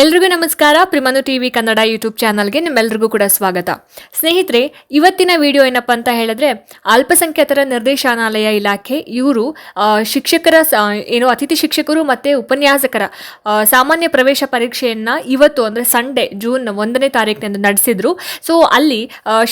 ಎಲ್ರಿಗೂ ನಮಸ್ಕಾರ. ಪ್ರಿಮನು TV Kannada YouTube ಚಾನಲ್ಗೆ ನಿಮ್ಮೆಲ್ರಿಗೂ ಕೂಡ ಸ್ವಾಗತ. ಸ್ನೇಹಿತರೆ, ಇವತ್ತಿನ ವಿಡಿಯೋ ಏನಪ್ಪ ಅಂತ ಹೇಳಿದ್ರೆ, ಅಲ್ಪಸಂಖ್ಯಾತರ ನಿರ್ದೇಶನಾಲಯ ಇಲಾಖೆ, ಇವರು ಶಿಕ್ಷಕರ ಏನು ಅತಿಥಿ ಶಿಕ್ಷಕರು ಮತ್ತು ಉಪನ್ಯಾಸಕರ ಸಾಮಾನ್ಯ ಪ್ರವೇಶ ಪರೀಕ್ಷೆಯನ್ನು ಇವತ್ತು ಅಂದರೆ ಸಂಡೇ ಜೂನ್ ಒಂದನೇ ತಾರೀಕಿನಂದು ನಡೆಸಿದ್ರು. ಸೊ ಅಲ್ಲಿ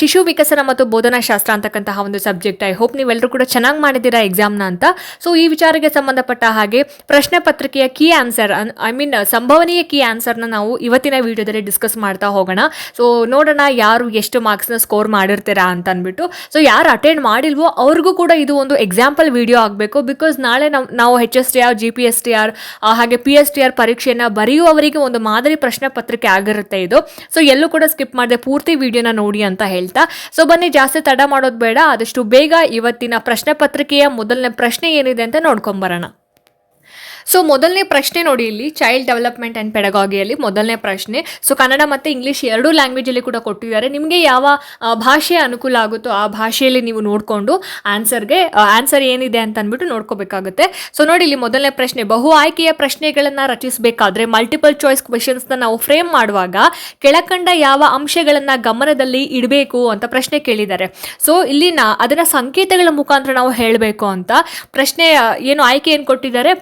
ಶಿಶು ವಿಕಸನ ಮತ್ತು ಬೋಧನಾಶಾಸ್ತ್ರ ಅಂತಕ್ಕಂತಹ ಒಂದು ಸಬ್ಜೆಕ್ಟ್ ಐ ಹೋಪ್ ನೀವೆಲ್ಲರೂ ಕೂಡ ಚೆನ್ನಾಗಿ ಮಾಡಿದ್ದೀರಾ ಎಕ್ಸಾಮ್ನ ಅಂತ. ಸೊ ಈ ವಿಚಾರಕ್ಕೆ ಸಂಬಂಧಪಟ್ಟ ಹಾಗೆ ಪ್ರಶ್ನೆ ಪತ್ರಿಕೆಯ ಕೀ ಆನ್ಸರ್ ಐ ಮೀನ್ ಸಂಭವನೀಯ ಕೀ ಆನ್ಸರ್ನ ನಾವು ಇವತ್ತಿನ ವಿಡಿಯೋದಲ್ಲಿ ಡಿಸ್ಕಸ್ ಮಾಡ್ತಾ ಹೋಗೋಣ. ಸೊ ನೋಡೋಣ ಯಾರು ಎಷ್ಟು ಮಾರ್ಕ್ಸ್ನ ಸ್ಕೋರ್ ಮಾಡಿರ್ತೀರಾ ಅಂತ ಅಂದ್ಬಿಟ್ಟು. ಸೊ ಯಾರು ಅಟೆಂಡ್ ಮಾಡಿಲ್ವೋ ಅವ್ರಿಗೂ ಕೂಡ ಇದು ಒಂದು ಎಕ್ಸಾಂಪಲ್ ವಿಡಿಯೋ ಆಗಬೇಕು. ಬಿಕಾಸ್ ನಾಳೆ ನಾವು ನಾವು H S T R G P S T R ಹಾಗೆ ಪಿ ಎಸ್ ಟಿ ಆರ್ ಪರೀಕ್ಷೆಯನ್ನು ಬರೆಯುವವರಿಗೆ ಒಂದು ಮಾದರಿ ಪ್ರಶ್ನೆ ಪತ್ರಿಕೆ ಆಗಿರುತ್ತೆ ಇದು. ಸೊ ಎಲ್ಲೂ ಕೂಡ ಸ್ಕಿಪ್ ಮಾಡದೆ ಪೂರ್ತಿ ವಿಡಿಯೋನ ನೋಡಿ ಅಂತ ಹೇಳ್ತಾ. ಸೊ ಬನ್ನಿ ಜಾಸ್ತಿ ತಡ ಮಾಡೋದು ಬೇಡ. ಆದಷ್ಟು ಬೇಗ ಇವತ್ತಿನ ಪ್ರಶ್ನೆ ಪತ್ರಿಕೆಯ ಮೊದಲನೇ ಪ್ರಶ್ನೆ ಏನಿದೆ ಅಂತ ನೋಡ್ಕೊಂಬರೋಣ. ಸೊ ಮೊದಲನೇ ಪ್ರಶ್ನೆ ನೋಡಿ ಇಲ್ಲಿ ಚೈಲ್ಡ್ ಡೆವಲಪ್ಮೆಂಟ್ ಆ್ಯಂಡ್ ಪೆಡಗಾಗಿಯಲ್ಲಿ ಮೊದಲನೇ ಪ್ರಶ್ನೆ. ಸೊ ಕನ್ನಡ ಮತ್ತು ಇಂಗ್ಲೀಷ್ ಎರಡೂ ಲ್ಯಾಂಗ್ವೇಜಲ್ಲಿ ಕೂಡ ಕೊಟ್ಟಿದ್ದಾರೆ. ನಿಮಗೆ ಯಾವ ಭಾಷೆ ಅನುಕೂಲ ಆಗುತ್ತೋ ಆ ಭಾಷೆಯಲ್ಲಿ ನೀವು ನೋಡಿಕೊಂಡು ಆನ್ಸರ್ಗೆ ಆನ್ಸರ್ ಏನಿದೆ ಅಂತ ಅಂದ್ಬಿಟ್ಟು ನೋಡ್ಕೋಬೇಕಾಗುತ್ತೆ. ಸೊ ನೋಡಿ ಇಲ್ಲಿ ಮೊದಲನೇ ಪ್ರಶ್ನೆ. ಬಹು ಆಯ್ಕೆಯ ಪ್ರಶ್ನೆಗಳನ್ನು ರಚಿಸಬೇಕಾದ್ರೆ ಮಲ್ಟಿಪಲ್ ಚಾಯ್ಸ್ ಕ್ವೆಶನ್ಸ್ನ ನಾವು ಫ್ರೇಮ್ ಮಾಡುವಾಗ ಕೆಳಕಂಡ ಯಾವ ಅಂಶಗಳನ್ನು ಗಮನದಲ್ಲಿ ಇಡಬೇಕು ಅಂತ ಪ್ರಶ್ನೆ ಕೇಳಿದ್ದಾರೆ. ಸೊ ಇಲ್ಲಿ ನಾ ಅದನ್ನ ಸಂಕೇತಗಳ ಮುಖಾಂತರ ನಾವು ಹೇಳಬೇಕು ಅಂತ ಪ್ರಶ್ನೆ ಏನು ಆಯ್ಕೆ ಏನು ಕೊಟ್ಟಿದ್ದಾರೆ?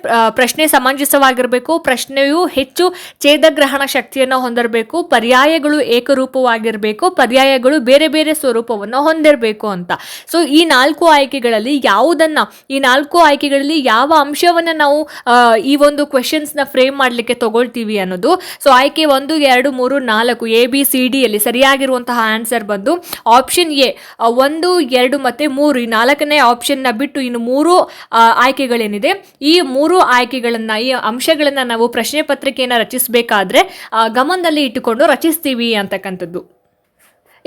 ಪ್ರಶ್ನೆ ಸಮಂಜಸವಾಗಿರಬೇಕು, ಪ್ರಶ್ನೆಯು ಹೆಚ್ಚು ಛೇದಗ್ರಹಣ ಶಕ್ತಿಯನ್ನು ಹೊಂದಿರಬೇಕು, ಪರ್ಯಾಯಗಳು ಏಕರೂಪವಾಗಿರಬೇಕು, ಪರ್ಯಾಯಗಳು ಬೇರೆ ಬೇರೆ ಸ್ವರೂಪವನ್ನು ಹೊಂದಿರಬೇಕು ಅಂತ. ಸೊ ಈ ನಾಲ್ಕು ಆಯ್ಕೆಗಳಲ್ಲಿ ಯಾವುದನ್ನು, ಈ ನಾಲ್ಕು ಆಯ್ಕೆಗಳಲ್ಲಿ ಯಾವ ಅಂಶವನ್ನು ನಾವು ಈ ಒಂದು ಕ್ವೆಶನ್ಸ್ನ ಫ್ರೇಮ್ ಮಾಡಲಿಕ್ಕೆ ತಗೊಳ್ತೀವಿ ಅನ್ನೋದು. ಸೊ ಆಯ್ಕೆ ಒಂದು, ಎರಡು, ಮೂರು, ನಾಲ್ಕು ಎ ಬಿ ಸಿ ಡಿಯಲ್ಲಿ ಸರಿಯಾಗಿರುವಂತಹ ಆನ್ಸರ್ ಬಂದು ಆಪ್ಷನ್ ಎ ಒಂದು, ಎರಡು ಮತ್ತು ಮೂರು, ಈ ನಾಲ್ಕನೇ ಆಪ್ಷನ್ನ ಬಿಟ್ಟು ಇನ್ನು ಮೂರು ಆಯ್ಕೆಗಳೇನಿದೆ. ಈ ಮೂರು ಆಯ್ಕೆಗಳನ್ನು ಈ ಅಂಶಗಳನ್ನ ನಾವು ಪ್ರಶ್ನೆ ಪತ್ರಿಕೆಯನ್ನು ರಚಿಸಬೇಕಾದ್ರೆ ಗಮನದಲ್ಲಿ ಇಟ್ಟುಕೊಂಡು ರಚಿಸ್ತೀವಿ ಅಂತಕ್ಕಂಥದ್ದು.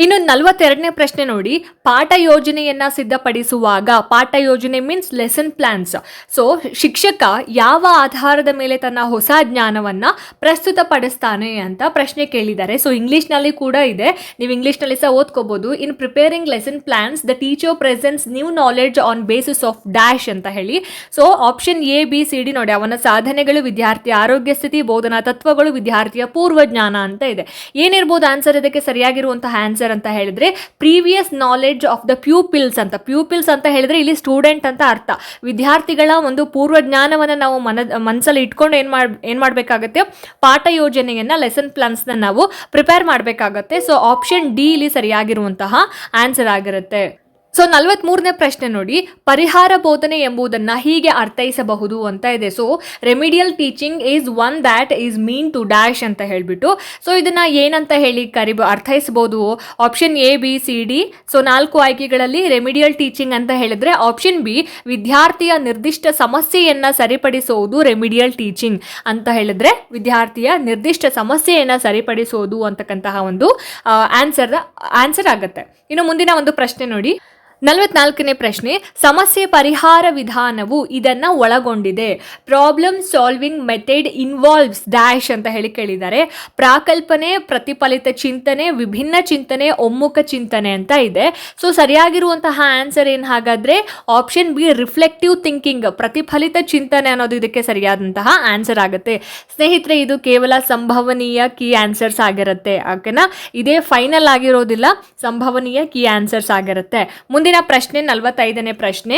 ಇನ್ನು ನಲವತ್ತೆರಡನೇ ಪ್ರಶ್ನೆ ನೋಡಿ. ಪಾಠ ಯೋಜನೆಯನ್ನ ಸಿದ್ಧಪಡಿಸುವಾಗ, ಪಾಠ ಯೋಜನೆ ಮೀನ್ಸ್ ಲೆಸನ್ ಪ್ಲಾನ್ಸ್ ಸೊ ಶಿಕ್ಷಕ ಯಾವ ಆಧಾರದ ಮೇಲೆ ತನ್ನ ಹೊಸ ಜ್ಞಾನವನ್ನ ಪ್ರಸ್ತುತಪಡಿಸ್ತಾನೆ ಅಂತ ಪ್ರಶ್ನೆ ಕೇಳಿದ್ದಾರೆ. ಸೊ ಇಂಗ್ಲಿಷ್ನಲ್ಲಿ ಕೂಡ ಇದೆ. ನೀವು ಇಂಗ್ಲಿಷ್ನಲ್ಲಿ ಸಹ ಓದ್ಕೋಬಹುದು in preparing lesson plans the teacher presents new knowledge on basis of dash ಅಂತ ಹೇಳಿ. So option A B C D ನೋಡಿ. ಅವನ ಸಾಧನೆಗಳು ವಿದ್ಯಾರ್ಥಿ ಆರೋಗ್ಯ ಸ್ಥಿತಿ, ಬೋಧನಾ ತತ್ವಗಳು, ವಿದ್ಯಾರ್ಥಿಯ ಪೂರ್ವ ಜ್ಞಾನ ಅಂತ ಇದೆ. ಏನಿರ್ಬೋದು? ಆನ್ಸರ್ ಇದಕ್ಕೆ ಸರಿಯಾಗಿರುವಂತಹ ಆನ್ಸರ್ ಅಂತ ಹೇಳಿದ್ರೆ previous knowledge of the pupils ಅಂತ. ಪ್ಯೂಪಿಲ್ಸ್ ಅಂತ ಹೇಳಿದ್ರೆ ಇಲ್ಲಿ ಸ್ಟೂಡೆಂಟ್ ಅಂತ ಅರ್ಥ. ವಿದ್ಯಾರ್ಥಿಗಳ ಒಂದು ಪೂರ್ವ ಜ್ಞಾನವನ್ನು ನಾವು ಮನ ಮನಸ್ಸಲ್ಲಿ ಇಟ್ಕೊಂಡು ಏನು ಮಾಡ್, ಏನು ಮಾಡಬೇಕಾಗತ್ತೆ? ಪಾಠ ಯೋಜನೆಯನ್ನ ಲೆಸನ್ ಪ್ಲಾನ್ಸ್ನ ನಾವು ಪ್ರಿಪೇರ್ ಮಾಡಬೇಕಾಗತ್ತೆ. ಸೊ ಆಪ್ಷನ್ ಡಿ ಇಲ್ಲಿ ಸರಿಯಾಗಿರುವಂತಹ ಆನ್ಸರ್ ಆಗಿರುತ್ತೆ. ಸೊ ನಲವತ್ಮೂರನೇ ಪ್ರಶ್ನೆ ನೋಡಿ, ಪರಿಹಾರ ಬೋಧನೆ ಎಂಬುದನ್ನು ಹೀಗೆ ಅರ್ಥೈಸಬಹುದು ಅಂತ ಇದೆ. So remedial teaching is one that is mean to dash ಅಂತ ಹೇಳಿಬಿಟ್ಟು ಸೊ ಇದನ್ನ ಏನಂತ ಹೇಳಿ ಕರಿ, ಅರ್ಥೈಸಬಹುದು? Option A B C D so ನಾಲ್ಕು ಆಯ್ಕೆಗಳಲ್ಲಿ ರೆಮಿಡಿಯಲ್ ಟೀಚಿಂಗ್ ಅಂತ ಹೇಳಿದ್ರೆ ಆಪ್ಷನ್ ಬಿ ವಿದ್ಯಾರ್ಥಿಯ ನಿರ್ದಿಷ್ಟ ಸಮಸ್ಯೆಯನ್ನು ಸರಿಪಡಿಸುವುದು ರೆಮಿಡಿಯಲ್ ಟೀಚಿಂಗ್ ಅಂತ ಹೇಳಿದ್ರೆ, ವಿದ್ಯಾರ್ಥಿಯ ನಿರ್ದಿಷ್ಟ ಸಮಸ್ಯೆಯನ್ನು ಸರಿಪಡಿಸುವುದು ಅಂತಕ್ಕಂತಹ ಒಂದು ಆನ್ಸರ್ ಆನ್ಸರ್ ಆಗುತ್ತೆ. ಇನ್ನು ಮುಂದಿನ ಒಂದು ಪ್ರಶ್ನೆ ನೋಡಿ. ನಲವತ್ನಾಲ್ಕನೇ ಪ್ರಶ್ನೆ, ಸಮಸ್ಯೆ ಪರಿಹಾರ ವಿಧಾನವು ಇದನ್ನ ಒಳಗೊಂಡಿದೆ. Problem solving method involves dash ಅಂತ ಹೇಳಿ ಕೇಳಿದ್ದಾರೆ. ಪ್ರಾಕಲ್ಪನೆ, ಪ್ರತಿಫಲಿತ ಚಿಂತನೆ, ವಿಭಿನ್ನ ಚಿಂತನೆ, ಒಮ್ಮುಖ ಚಿಂತನೆ ಅಂತ ಇದೆ. ಸೊ ಸರಿಯಾಗಿರುವಂತಹ ಆನ್ಸರ್ ಏನು ಹಾಗಾದ್ರೆ ಆಪ್ಷನ್ ಬಿ ರಿಫ್ಲೆಕ್ಟಿವ್ ಥಿಂಕಿಂಗ್ ಪ್ರತಿಫಲಿತ ಚಿಂತನೆ ಅನ್ನೋದು ಇದಕ್ಕೆ ಸರಿಯಾದಂತಹ ಆನ್ಸರ್ ಆಗುತ್ತೆ. ಸ್ನೇಹಿತರೆ, ಇದು ಕೇವಲ ಸಂಭವನೀಯ ಕೀ ಆನ್ಸರ್ಸ್ ಆಗಿರುತ್ತೆ ಓಕೆನಾ ಇದೇ ಫೈನಲ್ ಆಗಿರೋದಿಲ್ಲ, ಸಂಭವನೀಯ ಕೀ ಆನ್ಸರ್ಸ್ ಆಗಿರುತ್ತೆ. ಮುಂದಿನ ಪ್ರಶ್ನೆ ನಲವತ್ತೈದನೇ ಪ್ರಶ್ನೆ.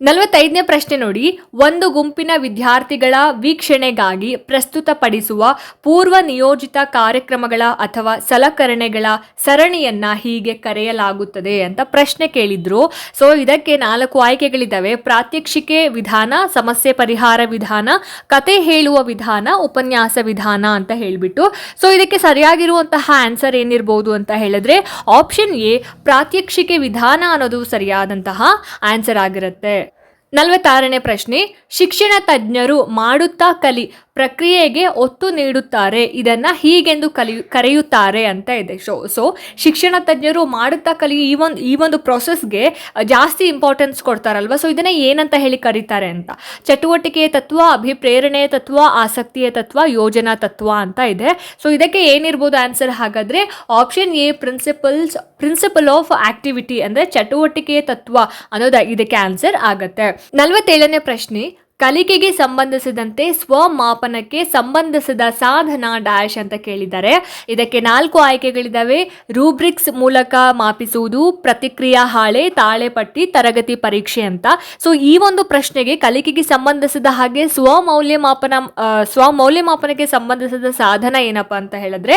ನಲವತ್ತೈದನೇ ಪ್ರಶ್ನೆ ನೋಡಿ. ಒಂದು ಗುಂಪಿನ ವಿದ್ಯಾರ್ಥಿಗಳ ವೀಕ್ಷಣೆಗಾಗಿ ಪ್ರಸ್ತುತಪಡಿಸುವ ಪೂರ್ವ ನಿಯೋಜಿತ ಕಾರ್ಯಕ್ರಮಗಳ ಅಥವಾ ಸಲಕರಣೆಗಳ ಸರಣಿಯನ್ನ ಹೀಗೆ ಕರೆಯಲಾಗುತ್ತದೆ ಅಂತ ಪ್ರಶ್ನೆ ಕೇಳಿದ್ರು. ಸೊ ಇದಕ್ಕೆ ನಾಲ್ಕು ಆಯ್ಕೆಗಳಿದ್ದಾವೆ. ಪ್ರಾತ್ಯಕ್ಷಿಕೆ ವಿಧಾನ, ಸಮಸ್ಯೆ ಪರಿಹಾರ ವಿಧಾನ, ಕತೆ ಹೇಳುವ ವಿಧಾನ, ಉಪನ್ಯಾಸ ವಿಧಾನ ಅಂತ ಹೇಳಿಬಿಟ್ಟು. ಸೊ ಇದಕ್ಕೆ ಸರಿಯಾಗಿರುವಂತಹ ಆನ್ಸರ್ ಏನಿರ್ಬೋದು ಅಂತ ಹೇಳಿದ್ರೆ ಆಪ್ಷನ್ ಎ, ಪ್ರಾತ್ಯಕ್ಷಿಕೆ ವಿಧಾನ ಅನ್ನೋದು ಸರಿಯಾದಂತಹ ಆನ್ಸರ್ ಆಗಿರುತ್ತೆ. ನಲವತ್ತಾರನೇ ಪ್ರಶ್ನೆ ಶಿಕ್ಷಣ ತಜ್ಞರು ಮಾಡುತ್ತಾ ಕಲಿ ಪ್ರಕ್ರಿಯೆಗೆ ಒತ್ತು ನೀಡುತ್ತಾರೆ. ಇದನ್ನು ಹೀಗೆಂದು ಕಲಿ, ಕರೆಯುತ್ತಾರೆ ಅಂತ ಇದೆ. ಸೊ ಸೊ ಶಿಕ್ಷಣ ತಜ್ಞರು ಮಾಡುತ್ತಾ ಕಲಿ ಈ ಒಂದು ಈ ಒಂದು ಪ್ರೊಸೆಸ್ಗೆ ಜಾಸ್ತಿ ಇಂಪಾರ್ಟೆನ್ಸ್ ಕೊಡ್ತಾರಲ್ವ? ಸೊ ಇದನ್ನು ಏನಂತ ಹೇಳಿ ಕರೀತಾರೆ ಅಂತ. ಚಟುವಟಿಕೆಯ ತತ್ವ, ಅಭಿಪ್ರೇರಣೆಯ ತತ್ವ, ಆಸಕ್ತಿಯ ತತ್ವ, ಯೋಜನಾ ತತ್ವ ಅಂತ ಇದೆ. ಸೊ ಇದಕ್ಕೆ ಏನಿರ್ಬೋದು ಆನ್ಸರ್ ಹಾಗಾದರೆ option A principles principle of activity ಅಂದರೆ ಚಟುವಟಿಕೆಯ ತತ್ವ ಅನ್ನೋದು ಇದಕ್ಕೆ ಆನ್ಸರ್ ಆಗುತ್ತೆ. ನಲವತ್ತೇಳನೇ ಪ್ರಶ್ನೆ ಕಲಿಕೆಗೆ ಸಂಬಂಧಿಸಿದಂತೆ ಸ್ವಮಾಪನಕ್ಕೆ ಸಂಬಂಧಿಸಿದ ಸಾಧನ ಡ್ಯಾಶ್ ಅಂತ ಕೇಳಿದ್ದಾರೆ. ಇದಕ್ಕೆ ನಾಲ್ಕು ಆಯ್ಕೆಗಳಿದ್ದಾವೆ. ರೂಬ್ರಿಕ್ಸ್ ಮೂಲಕ ಮಾಪಿಸುವುದು, ಪ್ರತಿಕ್ರಿಯಾ ಹಾಳೆ, ತಾಳೆಪಟ್ಟಿ, ತರಗತಿ ಪರೀಕ್ಷೆ ಅಂತ. ಸೊ ಈ ಒಂದು ಪ್ರಶ್ನೆಗೆ ಕಲಿಕೆಗೆ ಸಂಬಂಧಿಸಿದ ಹಾಗೆ ಸ್ವಮೌಲ್ಯಮಾಪನ ಸ್ವಮೌಲ್ಯಮಾಪನಕ್ಕೆ ಸಂಬಂಧಿಸಿದ ಸಾಧನ ಏನಪ್ಪ ಅಂತ ಹೇಳಿದ್ರೆ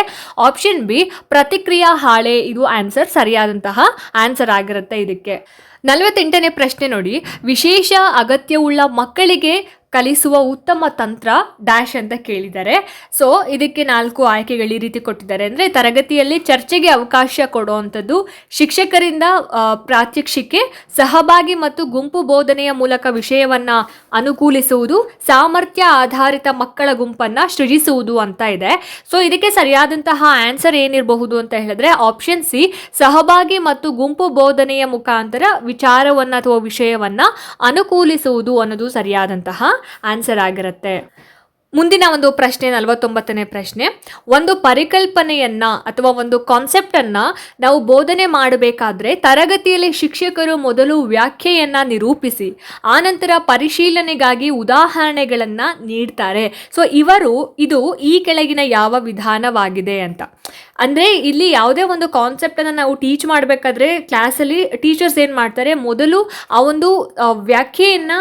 ಆಪ್ಷನ್ ಬಿ ಪ್ರತಿಕ್ರಿಯಾ ಹಾಳೆ ಇದು ಆನ್ಸರ್ ಸರಿಯಾದಂತಹ ಆನ್ಸರ್ ಆಗಿರುತ್ತೆ ಇದಕ್ಕೆ. ನಲವತ್ತೆಂಟನೇ ಪ್ರಶ್ನೆ ನೋಡಿ. ವಿಶೇಷ ಅಗತ್ಯವುಳ್ಳ ಮಕ್ಕಳಿಗೆ ಕಲಿಸುವ ಉತ್ತಮ ತಂತ್ರ ಡ್ಯಾಶ್ ಅಂತ ಕೇಳಿದ್ದಾರೆ. ಸೊ ಇದಕ್ಕೆ ನಾಲ್ಕು ಆಯ್ಕೆಗಳು ಈ ರೀತಿ ಕೊಟ್ಟಿದ್ದಾರೆ. ಅಂದರೆ ತರಗತಿಯಲ್ಲಿ ಚರ್ಚೆಗೆ ಅವಕಾಶ ಕೊಡುವಂಥದ್ದು ಶಿಕ್ಷಕರಿಂದ ಪ್ರಾತ್ಯಕ್ಷಿಕೆ, ಸಹಭಾಗಿ ಮತ್ತು ಗುಂಪು ಬೋಧನೆಯ ಮೂಲಕ ವಿಷಯವನ್ನು ಅನುಕೂಲಿಸುವುದು, ಸಾಮರ್ಥ್ಯ ಆಧಾರಿತ ಮಕ್ಕಳ ಗುಂಪನ್ನು ಸೃಜಿಸುವುದು ಅಂತ ಇದೆ. ಸೊ ಇದಕ್ಕೆ ಸರಿಯಾದಂತಹ ಆನ್ಸರ್ ಏನಿರಬಹುದು ಅಂತ ಹೇಳಿದ್ರೆ ಆಪ್ಷನ್ ಸಿ, ಸಹಭಾಗಿ ಮತ್ತು ಗುಂಪು ಬೋಧನೆಯ ಮುಖಾಂತರ ವಿಚಾರವನ್ನು ಅಥವಾ ವಿಷಯವನ್ನು ಅನುಕೂಲಿಸುವುದು ಅನ್ನೋದು ಸರಿಯಾದಂತಹ ಆನ್ಸರ್ ಆಗಿರುತ್ತೆ. ಮುಂದಿನ ಒಂದು ಪ್ರಶ್ನೆ, ನಲವತ್ತೊಂಬತ್ತನೇ ಪ್ರಶ್ನೆ. ಒಂದು ಪರಿಕಲ್ಪನೆಯನ್ನ ಅಥವಾ ಒಂದು ಕಾನ್ಸೆಪ್ಟನ್ನು ನಾವು ಬೋಧನೆ ಮಾಡಬೇಕಾದ್ರೆ ತರಗತಿಯಲ್ಲಿ ಶಿಕ್ಷಕರು ಮೊದಲು ವ್ಯಾಖ್ಯೆಯನ್ನ ನಿರೂಪಿಸಿ ಆನಂತರ ಪರಿಶೀಲನೆಗಾಗಿ ಉದಾಹರಣೆಗಳನ್ನು ನೀಡ್ತಾರೆ. ಸೊ ಇವರು, ಇದು ಈ ಕೆಳಗಿನ ಯಾವ ವಿಧಾನವಾಗಿದೆ ಅಂತ. ಅಂದರೆ ಇಲ್ಲಿ ಯಾವುದೇ ಒಂದು ಕಾನ್ಸೆಪ್ಟನ್ನು ನಾವು ಟೀಚ್ ಮಾಡಬೇಕಾದ್ರೆ ಕ್ಲಾಸಲ್ಲಿ ಟೀಚರ್ಸ್ ಏನು ಮಾಡ್ತಾರೆ? ಮೊದಲು ಆ ಒಂದು ವ್ಯಾಖ್ಯೆಯನ್ನು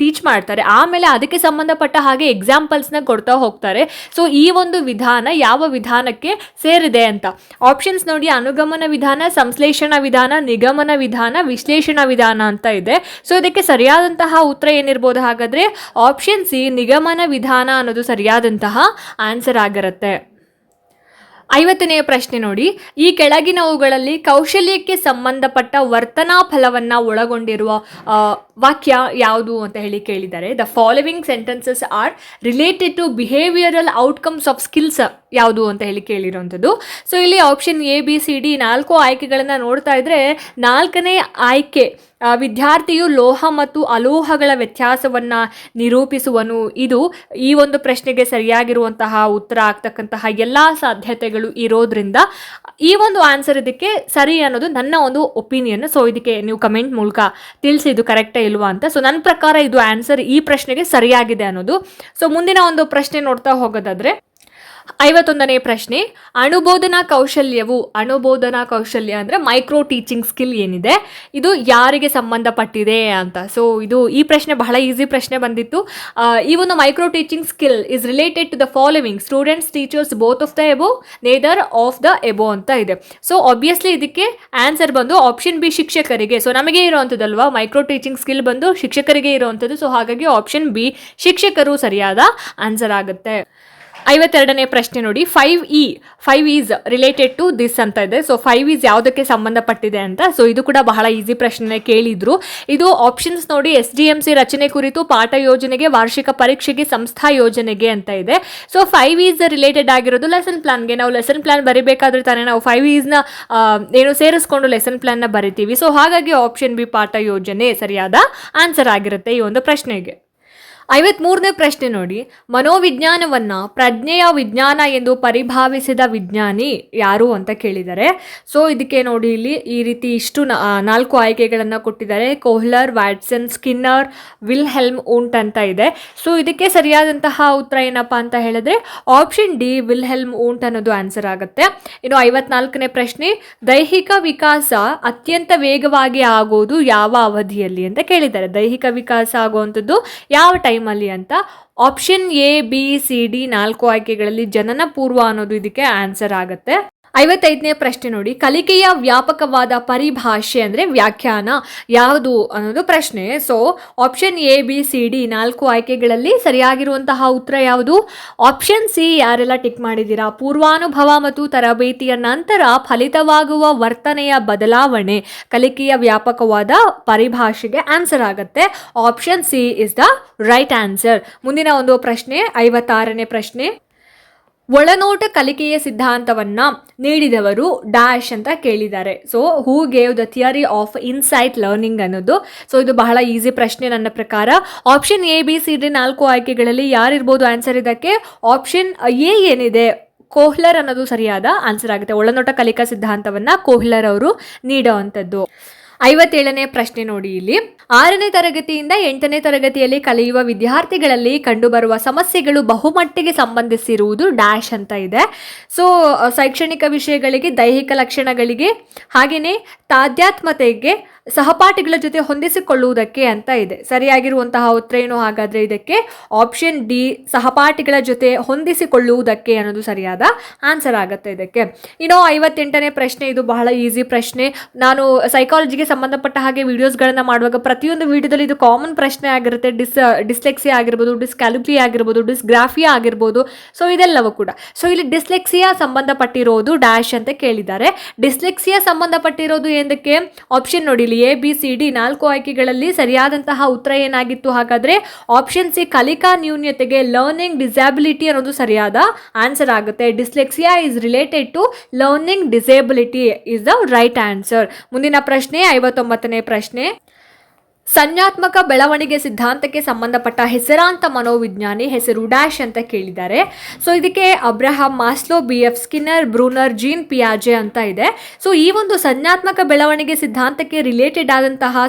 ಟೀಚ್ ಮಾಡ್ತಾರೆ. ಆಮೇಲೆ ಅದಕ್ಕೆ ಸಂಬಂಧಪಟ್ಟ ಹಾಗೆ ಎಕ್ಸಾಂಪಲ್ಸ್ನ ಕೊಡ್ತಾ ಹೋಗ್ತಾರೆ. ಸೊ ಈ ಒಂದು ವಿಧಾನ ಯಾವ ವಿಧಾನಕ್ಕೆ ಸೇರಿದೆ ಅಂತ. ಆಪ್ಷನ್ಸ್ ನೋಡಿ ಅನುಗಮನ ವಿಧಾನ, ಸಂಶ್ಲೇಷಣಾ ವಿಧಾನ, ನಿಗಮನ ವಿಧಾನ, ವಿಶ್ಲೇಷಣಾ ವಿಧಾನ ಅಂತ ಇದೆ. ಸೊ ಇದಕ್ಕೆ ಸರಿಯಾದಂತಹ ಉತ್ತರ ಏನಿರ್ಬೋದು ಹಾಗಾದರೆ ಆಪ್ಷನ್ ಸಿ ನಿಗಮನ ವಿಧಾನ ಅನ್ನೋದು ಸರಿಯಾದಂತಹ ಆನ್ಸರ್ ಆಗಿರುತ್ತೆ. ಐವತ್ತನೆಯ ಪ್ರಶ್ನೆ ನೋಡಿ. ಈ ಕೆಳಗಿನವುಗಳಲ್ಲಿ ಕೌಶಲ್ಯಕ್ಕೆ ಸಂಬಂಧಪಟ್ಟ ವರ್ತನಾ ಫಲವನ್ನು ಒಳಗೊಂಡಿರುವ ವಾಕ್ಯ ಯಾವುದು ಅಂತ ಹೇಳಿ ಕೇಳಿದ್ದಾರೆ the following sentences are related to behavioural outcomes of skills ಯಾವುದು ಅಂತ ಹೇಳಿ ಕೇಳಿರುವಂಥದ್ದು. ಸೊ ಇಲ್ಲಿ option A B C D ನಾಲ್ಕು ಆಯ್ಕೆಗಳನ್ನು ನೋಡ್ತಾ ಇದ್ರೆ ನಾಲ್ಕನೇ ಆಯ್ಕೆ ವಿದ್ಯಾರ್ಥಿಯು ಲೋಹ ಮತ್ತು ಅಲೋಹಗಳ ವ್ಯತ್ಯಾಸವನ್ನು ನಿರೂಪಿಸುವನು. ಇದು ಈ ಒಂದು ಪ್ರಶ್ನೆಗೆ ಸರಿಯಾಗಿರುವಂತಹ ಉತ್ತರ ಆಗ್ತಕ್ಕಂತಹ ಎಲ್ಲ ಸಾಧ್ಯತೆಗಳು ಇರೋದ್ರಿಂದ ಈ ಒಂದು ಆನ್ಸರ್ ಇದಕ್ಕೆ ಸರಿ ಅನ್ನೋದು ನನ್ನ ಒಂದು ಒಪಿನಿಯನ್ ಸೊ ಇದಕ್ಕೆ ನೀವು ಕಮೆಂಟ್ ಮೂಲಕ ತಿಳಿಸಿ ಇದು ಕರೆಕ್ಟೇ ಇಲ್ವಾ ಅಂತ. ಸೊ ನನ್ನ ಪ್ರಕಾರ ಇದು ಆನ್ಸರ್ ಈ ಪ್ರಶ್ನೆಗೆ ಸರಿಯಾಗಿದೆ ಅನ್ನೋದು. ಸೊ ಮುಂದಿನ ಒಂದು ಪ್ರಶ್ನೆ ನೋಡ್ತಾ ಹೋಗೋದಾದ್ರೆ ಐವತ್ತೊಂದನೇ ಪ್ರಶ್ನೆ, ಅಣುಬೋಧನಾ ಕೌಶಲ್ಯವು, ಅಣುಬೋಧನಾ ಕೌಶಲ್ಯ ಅಂದರೆ ಮೈಕ್ರೋ ಟೀಚಿಂಗ್ ಸ್ಕಿಲ್ ಏನಿದೆ, ಇದು ಯಾರಿಗೆ ಸಂಬಂಧಪಟ್ಟಿದೆ ಅಂತ. ಸೊ ಇದು ಈ ಪ್ರಶ್ನೆ ಬಹಳ ಈಸಿ ಪ್ರಶ್ನೆ ಬಂದಿತ್ತು. ಈ ಒಂದು micro teaching skill is related to the following students teachers both of the above neither of the above ಅಂತ ಇದೆ. ಸೊ ಆಬ್ವಿಯಸ್ಲಿ ಇದಕ್ಕೆ ಆನ್ಸರ್ ಬಂದು ಆಪ್ಷನ್ ಬಿ ಶಿಕ್ಷಕರಿಗೆ. ಸೊ ನಮಗೆ ಇರೋವಂಥದ್ದಲ್ವಾ ಮೈಕ್ರೋ ಟೀಚಿಂಗ್ ಸ್ಕಿಲ್ ಬಂದು ಶಿಕ್ಷಕರಿಗೆ ಇರುವಂಥದ್ದು ಸೊ ಹಾಗಾಗಿ ಆಪ್ಷನ್ ಬಿ ಶಿಕ್ಷಕರು ಸರಿಯಾದ ಆನ್ಸರ್ ಆಗುತ್ತೆ. ಐವತ್ತೆರಡನೇ ಪ್ರಶ್ನೆ ನೋಡಿ. Five E five is related to this ಅಂತ ಇದೆ. ಸೊ ಫೈವ್ ಈಸ್ ಯಾವುದಕ್ಕೆ ಸಂಬಂಧಪಟ್ಟಿದೆ ಅಂತ? ಸೊ ಇದು ಕೂಡ ಬಹಳ ಈಸಿ ಪ್ರಶ್ನೆ ಕೇಳಿದ್ರು. ಇದು ಆಪ್ಷನ್ಸ್ ನೋಡಿ ಎಸ್ ಡಿ ಎಂ ಸಿ ರಚನೆ ಕುರಿತು ಪಾಠ ಯೋಜನೆಗೆ, ವಾರ್ಷಿಕ ಪರೀಕ್ಷೆಗೆ, ಸಂಸ್ಥಾ ಯೋಜನೆಗೆ ಅಂತ ಇದೆ. ಸೊ ಫೈವ್ ಈಸ್ ರಿಲೇಟೆಡ್ ಆಗಿರೋದು ಲೆಸನ್ ಪ್ಲಾನ್ಗೆ ನಾವು ಲೆಸನ್ ಪ್ಲಾನ್ ಬರಿಬೇಕಾದ್ರೆ ತಾನೇ ನಾವು ಫೈವ್ ಈಸ್ನ ಏನು ಸೇರಿಸ್ಕೊಂಡು ಲೆಸನ್ ಪ್ಲಾನ್ನ ಬರಿತೀವಿ. ಸೊ ಹಾಗಾಗಿ ಆಪ್ಷನ್ ಬಿ ಪಾಠ ಯೋಜನೆ ಸರಿಯಾದ ಆನ್ಸರ್ ಆಗಿರುತ್ತೆ ಈ ಒಂದು ಪ್ರಶ್ನೆಗೆ. ಐವತ್ಮೂರನೇ ಪ್ರಶ್ನೆ ನೋಡಿ. ಮನೋವಿಜ್ಞಾನವನ್ನು ಪ್ರಜ್ಞೆಯ ವಿಜ್ಞಾನ ಎಂದು ಪರಿಭಾವಿಸಿದ ವಿಜ್ಞಾನಿ ಯಾರು ಅಂತ ಕೇಳಿದ್ದಾರೆ ಸೊ ಇದಕ್ಕೆ ನೋಡಿ ಇಲ್ಲಿ ಈ ರೀತಿ ಇಷ್ಟು ನಾಲ್ಕು ಆಯ್ಕೆಗಳನ್ನು ಕೊಟ್ಟಿದ್ದಾರೆ. Kohler, Watson, Skinner Wilhelm Wundt ಅಂತ ಇದೆ. ಸೊ ಇದಕ್ಕೆ ಸರಿಯಾದಂತಹ ಉತ್ತರ ಏನಪ್ಪ ಅಂತ ಹೇಳಿದ್ರೆ, ಆಪ್ಷನ್ ಡಿ ವಿಲ್ ಹೆಲ್ಮ್ ಉಂಟ್ ಅನ್ನೋದು ಆನ್ಸರ್ ಆಗುತ್ತೆ. ಇನ್ನು ಐವತ್ನಾಲ್ಕನೇ ಪ್ರಶ್ನೆ, ದೈಹಿಕ ವಿಕಾಸ ಅತ್ಯಂತ ವೇಗವಾಗಿ ಆಗೋದು ಯಾವ ಅವಧಿಯಲ್ಲಿ ಅಂತ ಕೇಳಿದ್ದಾರೆ. ದೈಹಿಕ ವಿಕಾಸ ಆಗುವಂಥದ್ದು ಯಾವ ಟೈಮಲ್ಲಿ ಅಂತ option A B C D ನಾಲ್ಕು ಆಯ್ಕೆಗಳಲ್ಲಿ ಜನನ ಪೂರ್ವ ಅನ್ನೋದು ಇದಕ್ಕೆ ಆನ್ಸರ್ ಆಗುತ್ತೆ. ಐವತ್ತೈದನೇ ಪ್ರಶ್ನೆ ನೋಡಿ. ಕಲಿಕೆಯ ವ್ಯಾಪಕವಾದ ಪರಿಭಾಷೆ ಅಂದರೆ ವ್ಯಾಖ್ಯಾನ ಯಾವುದು ಅನ್ನೋದು ಪ್ರಶ್ನೆ. So option A B C D ನಾಲ್ಕು ಆಯ್ಕೆಗಳಲ್ಲಿ ಸರಿಯಾಗಿರುವಂತಹ ಉತ್ತರ ಯಾವುದು? ಆಪ್ಷನ್ ಸಿ ಯಾರೆಲ್ಲ ಟಿಕ್ ಮಾಡಿದ್ದೀರಾ? ಪೂರ್ವಾನುಭವ ಮತ್ತು ತರಬೇತಿಯ ನಂತರ ಫಲಿತವಾಗುವ ವರ್ತನೆಯ ಬದಲಾವಣೆ ಕಲಿಕೆಯ ವ್ಯಾಪಕವಾದ ಪರಿಭಾಷೆಗೆ ಆನ್ಸರ್ ಆಗುತ್ತೆ. Option C is the right answer ಮುಂದಿನ ಒಂದು ಪ್ರಶ್ನೆ, ಐವತ್ತಾರನೇ ಪ್ರಶ್ನೆ. ಒಳನೋಟ ಕಲಿಕೆಯ ಸಿದ್ಧಾಂತವನ್ನ ನೀಡಿದವರು ಡ್ಯಾಶ್ ಅಂತ ಕೇಳಿದ್ದಾರೆ. So who gave the theory of insight learning ಅನ್ನೋದು? ಸೊ ಇದು ಬಹಳ ಈಸಿ ಪ್ರಶ್ನೆ ನನ್ನ ಪ್ರಕಾರ. Option A B C D ನಾಲ್ಕು ಆಯ್ಕೆಗಳಲ್ಲಿ ಯಾರಿರ್ಬೋದು ಆನ್ಸರ್ ಇದಕ್ಕೆ? ಆಪ್ಷನ್ ಎ ಏನಿದೆ? ಕೋಹ್ಲರ್ ಅನ್ನೋದು ಸರಿಯಾದ ಆನ್ಸರ್ ಆಗುತ್ತೆ. ಒಳನೋಟ ಕಲಿಕಾ ಸಿದ್ಧಾಂತವನ್ನ ಕೋಹ್ಲರ್ ಅವರು ನೀಡೋ ಅಂಥದ್ದು. ಐವತ್ತೇಳನೇ ಪ್ರಶ್ನೆ ನೋಡಿ ಇಲ್ಲಿ. ಆರನೇ ತರಗತಿಯಿಂದ ಎಂಟನೇ ತರಗತಿಯಲ್ಲಿ ಕಲಿಯುವ ವಿದ್ಯಾರ್ಥಿಗಳಲ್ಲಿ ಕಂಡುಬರುವ ಸಮಸ್ಯೆಗಳು ಬಹುಮಟ್ಟಿಗೆ ಸಂಬಂಧಿಸಿರುವುದು ಡ್ಯಾಶ್ ಅಂತ ಇದೆ. ಸೊ ಶೈಕ್ಷಣಿಕ ವಿಷಯಗಳಿಗೆ ದೈಹಿಕ ಲಕ್ಷಣಗಳಿಗೆ ಹಾಗೆಯೇ ತಾಧ್ಯಾತ್ಮತೆಗೆ ಸಹಪಾಠಿಗಳ ಜೊತೆ ಹೊಂದಿಸಿಕೊಳ್ಳುವುದಕ್ಕೆ ಅಂತ ಇದೆ. ಸರಿಯಾಗಿರುವಂತಹ ಉತ್ತರ ಏನು? ಹಾಗಾದರೆ ಇದಕ್ಕೆ ಆಪ್ಷನ್ ಡಿ ಸಹಪಾಠಿಗಳ ಜೊತೆ ಹೊಂದಿಸಿಕೊಳ್ಳುವುದಕ್ಕೆ ಅನ್ನೋದು ಸರಿಯಾದ ಆನ್ಸರ್ ಆಗುತ್ತೆ ಇದಕ್ಕೆ. ಇನ್ನು ಐವತ್ತೆಂಟನೇ ಪ್ರಶ್ನೆ, ಇದು ಬಹಳ ಈಸಿ ಪ್ರಶ್ನೆ. ನಾನು ಸೈಕಾಲಜಿಗೆ ಸಂಬಂಧಪಟ್ಟ ಹಾಗೆ ವಿಡಿಯೋಸ್ಗಳನ್ನು ಮಾಡುವಾಗ ಪ್ರತಿಯೊಂದು ವಿಡಿಯೋದಲ್ಲಿ ಇದು ಕಾಮನ್ ಪ್ರಶ್ನೆ ಆಗಿರುತ್ತೆ. ಡಿಸ್, ಡಿಸ್ಲೆಕ್ಸಿಯಾ ಆಗಿರ್ಬೋದು, ಡಿಸ್ಕ್ಯಾಲುಕ್ಲಿಯಾ ಆಗಿರ್ಬೋದು, ಡಿಸ್ಗ್ರಾಫಿಯಾ ಆಗಿರ್ಬೋದು. ಸೊ ಇದೆಲ್ಲವೂ ಕೂಡ. ಸೊ ಇಲ್ಲಿ ಡಿಸ್ಲೆಕ್ಸಿಯಾ ಸಂಬಂಧಪಟ್ಟಿರೋದು ಡ್ಯಾಶ್ ಅಂತ ಕೇಳಿದ್ದಾರೆ. ಡಿಸ್ಲೆಕ್ಸಿಯಾ ಸಂಬಂಧಪಟ್ಟಿರೋದು ಏನಕ್ಕೆ ಆಪ್ಷನ್ ನೋಡಿ ಇಲ್ಲಿ ಎ ಬಿ ಸಿ ಡಿ ನಾಲ್ಕು ಆಯ್ಕೆಗಳಲ್ಲಿ ಸರಿಯಾದಂತಹ ಉತ್ತರ ಏನಾಗಿತ್ತು ಹಾಗಾದ್ರೆ ಆಪ್ಷನ್ ಸಿ ಕಲಿಕಾ ನ್ಯೂನ್ಯತೆಗೆ ಲರ್ನಿಂಗ್ ಡಿಸಬಿಲಿಟಿ ಅನ್ನೋದು ಸರಿಯಾದ ಆನ್ಸರ್ ಆಗುತ್ತೆ. Dyslexia is related to learning disability is the right answer ಮುಂದಿನ ಪ್ರಶ್ನೆ, ಐವತ್ತೊಂಬತ್ತನೇ ಪ್ರಶ್ನೆ. ಸಂಜ್ಞಾತ್ಮಕ ಬೆಳವಣಿಗೆ ಸಿದ್ಧಾಂತಕ್ಕೆ ಸಂಬಂಧಪಟ್ಟ ಹೆಸರಾಂತ ಮನೋವಿಜ್ಞಾನಿ ಹೆಸರು ಡ್ಯಾಶ್ ಅಂತ ಕೇಳಿದ್ದಾರೆ. ಸೊ ಇದಕ್ಕೆ Abraham Maslow, B F Skinner, Bruner, Jean ಪಿಯಾಜೆ ಅಂತ ಇದೆ. ಸೊ ಈ ಒಂದು ಸಂಜ್ಞಾತ್ಮಕ ಬೆಳವಣಿಗೆ ಸಿದ್ಧಾಂತಕ್ಕೆ ರಿಲೇಟೆಡ್ ಆದಂತಹ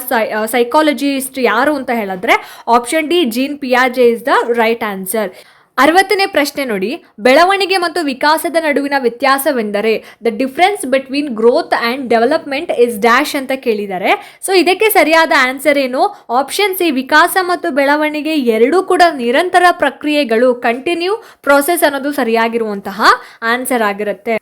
ಸೈಕಾಲಜಿಸ್ಟ್ ಯಾರು ಅಂತ ಹೇಳಿದ್ರೆ ಆಪ್ಷನ್ ಡಿ, ಜೀನ್ ಪಿಯಾಜೆ ಇಸ್ ದ ರೈಟ್ ಆನ್ಸರ್ ಅರವತ್ತನೇ ಪ್ರಶ್ನೆ ನೋಡಿ. ಬೆಳವಣಿಗೆ ಮತ್ತು ವಿಕಾಸದ ನಡುವಿನ ವ್ಯತ್ಯಾಸವೆಂದರೆ the difference between growth and development is dash ಅಂತ ಕೇಳಿದ್ದಾರೆ. ಸೊ ಇದಕ್ಕೆ ಸರಿಯಾದ ಆನ್ಸರ್ ಏನು? ಆಪ್ಷನ್ ಸಿ ವಿಕಾಸ ಮತ್ತು ಬೆಳವಣಿಗೆ ಎರಡೂ ಕೂಡ ನಿರಂತರ ಪ್ರಕ್ರಿಯೆಗಳು ಕಂಟಿನ್ಯೂ ಪ್ರೋಸೆಸ್ ಅನ್ನೋದು ಸರಿಯಾಗಿರುವಂತಹ ಆನ್ಸರ್ ಆಗಿರುತ್ತೆ.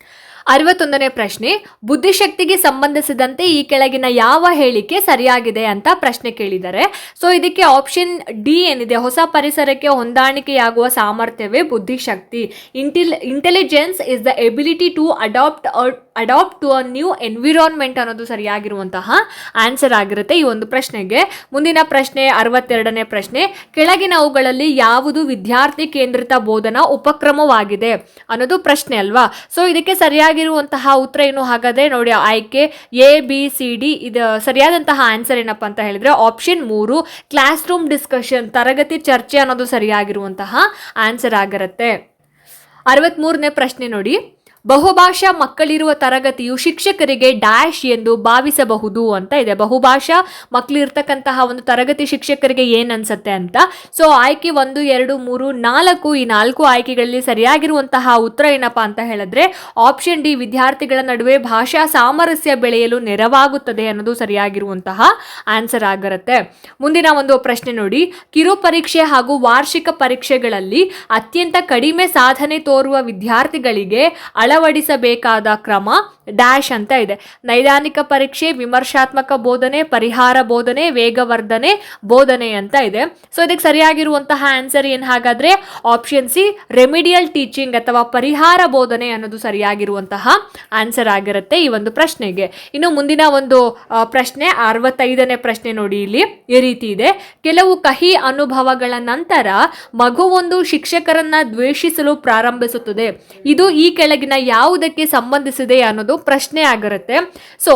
ಅರವತ್ತೊಂದನೇ ಪ್ರಶ್ನೆ, ಬುದ್ಧಿಶಕ್ತಿಗೆ ಸಂಬಂಧಿಸಿದಂತೆ ಈ ಕೆಳಗಿನ ಯಾವ ಹೇಳಿಕೆ ಸರಿಯಾಗಿದೆ ಅಂತ ಪ್ರಶ್ನೆ ಕೇಳಿದ್ದಾರೆ ಸೊ ಇದಕ್ಕೆ ಆಪ್ಷನ್ ಡಿ ಏನಿದೆ? ಹೊಸ ಪರಿಸರಕ್ಕೆ ಹೊಂದಾಣಿಕೆಯಾಗುವ ಸಾಮರ್ಥ್ಯವೇ ಬುದ್ಧಿಶಕ್ತಿ. Intel intelligence is the ability to adapt adapt to a new environment ಅನ್ನೋದು ಸರಿಯಾಗಿರುವಂತಹ ಆನ್ಸರ್ ಆಗಿರುತ್ತೆ ಈ ಒಂದು ಪ್ರಶ್ನೆಗೆ. ಮುಂದಿನ ಪ್ರಶ್ನೆ, ಅರವತ್ತೆರಡನೇ ಪ್ರಶ್ನೆ ಕೆಳಗಿನವುಗಳಲ್ಲಿ ಯಾವುದು ವಿದ್ಯಾರ್ಥಿ ಕೇಂದ್ರಿತ ಬೋಧನಾ ಉಪಕ್ರಮವಾಗಿದೆ ಅನ್ನೋದು ಪ್ರಶ್ನೆ ಅಲ್ವಾ? ಸೊ ಇದಕ್ಕೆ ಸರಿಯಾಗಿರುವಂತಹ ಉತ್ತರ ಏನು? ಹಾಗಾದ್ರೆ ನೋಡಿ ಆಯ್ಕೆ ಎ, ಬಿ, ಸಿ, ಡಿ, ಇದು ಸರಿಯಾದಂತಹ ಆನ್ಸರ್ ಏನಪ್ಪ ಅಂತ ಹೇಳಿದ್ರೆ ಆಪ್ಷನ್ ಮೂರು ಕ್ಲಾಸ್ ರೂಮ್ ಡಿಸ್ಕಷನ್ ತರಗತಿ ಚರ್ಚೆ ಅನ್ನೋದು ಸರಿಯಾಗಿರುವಂತಹ ಆನ್ಸರ್ ಆಗಿರುತ್ತೆ. ಅರವತ್ಮೂರನೇ ಪ್ರಶ್ನೆ ನೋಡಿ. ಬಹುಭಾಷಾ ಮಕ್ಕಳಿರುವ ತರಗತಿಯು ಶಿಕ್ಷಕರಿಗೆ ಡ್ಯಾಶ್ ಎಂದು ಭಾವಿಸಬಹುದು ಅಂತ ಇದೆ. ಬಹುಭಾಷಾ ಮಕ್ಕಳಿರ್ತಕ್ಕಂತಹ ಒಂದು ತರಗತಿ ಶಿಕ್ಷಕರಿಗೆ ಏನು ಅನ್ಸುತ್ತೆ ಅಂತ? ಸೊ ಆಯ್ಕೆ ಒಂದು, ಎರಡು, ಮೂರು, ನಾಲ್ಕು, ಈ ನಾಲ್ಕು ಆಯ್ಕೆಗಳಲ್ಲಿ ಸರಿಯಾಗಿರುವಂತಹ ಉತ್ತರ ಏನಪ್ಪಾ ಅಂತ ಹೇಳಿದ್ರೆ ಆಪ್ಷನ್ ಡಿ ವಿದ್ಯಾರ್ಥಿಗಳ ನಡುವೆ ಭಾಷಾ ಸಾಮರಸ್ಯ ಬೆಳೆಯಲು ನೆರವಾಗುತ್ತದೆ ಅನ್ನೋದು ಸರಿಯಾಗಿರುವಂತಹ ಆನ್ಸರ್ ಆಗಿರುತ್ತೆ. ಮುಂದಿನ ಒಂದು ಪ್ರಶ್ನೆ ನೋಡಿ. ಕಿರು ಪರೀಕ್ಷೆ ಹಾಗೂ ವಾರ್ಷಿಕ ಪರೀಕ್ಷೆಗಳಲ್ಲಿ ಅತ್ಯಂತ ಕಡಿಮೆ ಸಾಧನೆ ತೋರುವ ವಿದ್ಯಾರ್ಥಿಗಳಿಗೆ ಅಳವಡಿಸಬೇಕಾದ ಕ್ರಮ ಡ್ಯಾಶ್ ಅಂತ ಇದೆ. ನೈದಾನಿಕ ಪರೀಕ್ಷೆ, ವಿಮರ್ಶಾತ್ಮಕ ಬೋಧನೆ, ಪರಿಹಾರ ಬೋಧನೆ, ವೇಗವರ್ಧನೆ ಬೋಧನೆ ಅಂತ ಇದೆ. ಸೊ ಇದಕ್ಕೆ ಸರಿಯಾಗಿರುವಂತಹ ಆನ್ಸರ್ ಏನು ಹಾಗಾದ್ರೆ ಆಪ್ಷನ್ ಸಿ ರೆಮಿಡಿಯಲ್ ಟೀಚಿಂಗ್ ಅಥವಾ ಪರಿಹಾರ ಬೋಧನೆ ಅನ್ನೋದು ಸರಿಯಾಗಿರುವಂತಹ ಆನ್ಸರ್ ಆಗಿರುತ್ತೆ ಈ ಒಂದು ಪ್ರಶ್ನೆಗೆ. ಇನ್ನು ಮುಂದಿನ ಒಂದು ಪ್ರಶ್ನೆ, ಅರವತ್ತೈದನೇ ಪ್ರಶ್ನೆ ನೋಡಿ ಇಲ್ಲಿ ಈ ರೀತಿ ಇದೆ. ಕೆಲವು ಕಹಿ ಅನುಭವಗಳ ನಂತರ ಮಗುವೊಂದು ಶಿಕ್ಷಕರನ್ನ ದ್ವೇಷಿಸಲು ಪ್ರಾರಂಭಿಸುತ್ತದೆ. ಇದು ಈ ಕೆಳಗಿನ ಯಾವುದಕ್ಕೆ ಸಂಬಂಧಿಸಿದೆ ಅನ್ನೋದು ಪ್ರಶ್ನೆ ಆಗಿರುತ್ತೆ. ಸೊ